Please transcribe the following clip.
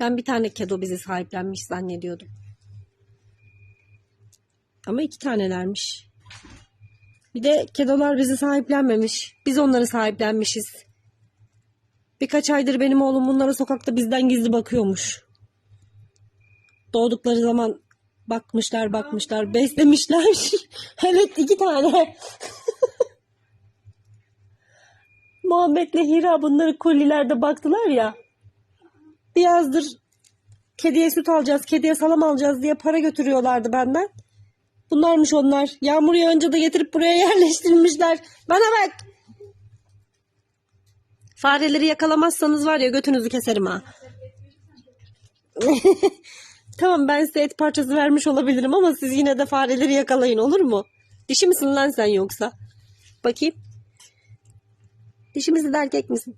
Ben bir tane kedo bizi sahiplenmiş zannediyordum. Ama iki tanelermiş. Bir de kedolar bizi sahiplenmemiş. Biz onları sahiplenmişiz. Birkaç aydır benim oğlum bunlara sokakta bizden gizli bakıyormuş. Doğdukları zaman bakmışlar bakmışlar beslemişler. evet iki tane. Muhammed'le Hira bunları kolilerde baktılar ya. Bir yazdır kediye süt alacağız, kediye salam alacağız diye para götürüyorlardı benden. Bunlarmış onlar. Yağmur yağınca da getirip buraya yerleştirmişler. Bana bak. Fareleri yakalamazsanız var ya götünüzü keserim ha. tamam ben size et parçası vermiş olabilirim ama siz yine de fareleri yakalayın olur mu? Dişi misin lan sen yoksa? Bakayım. Dişi misin erkek misin?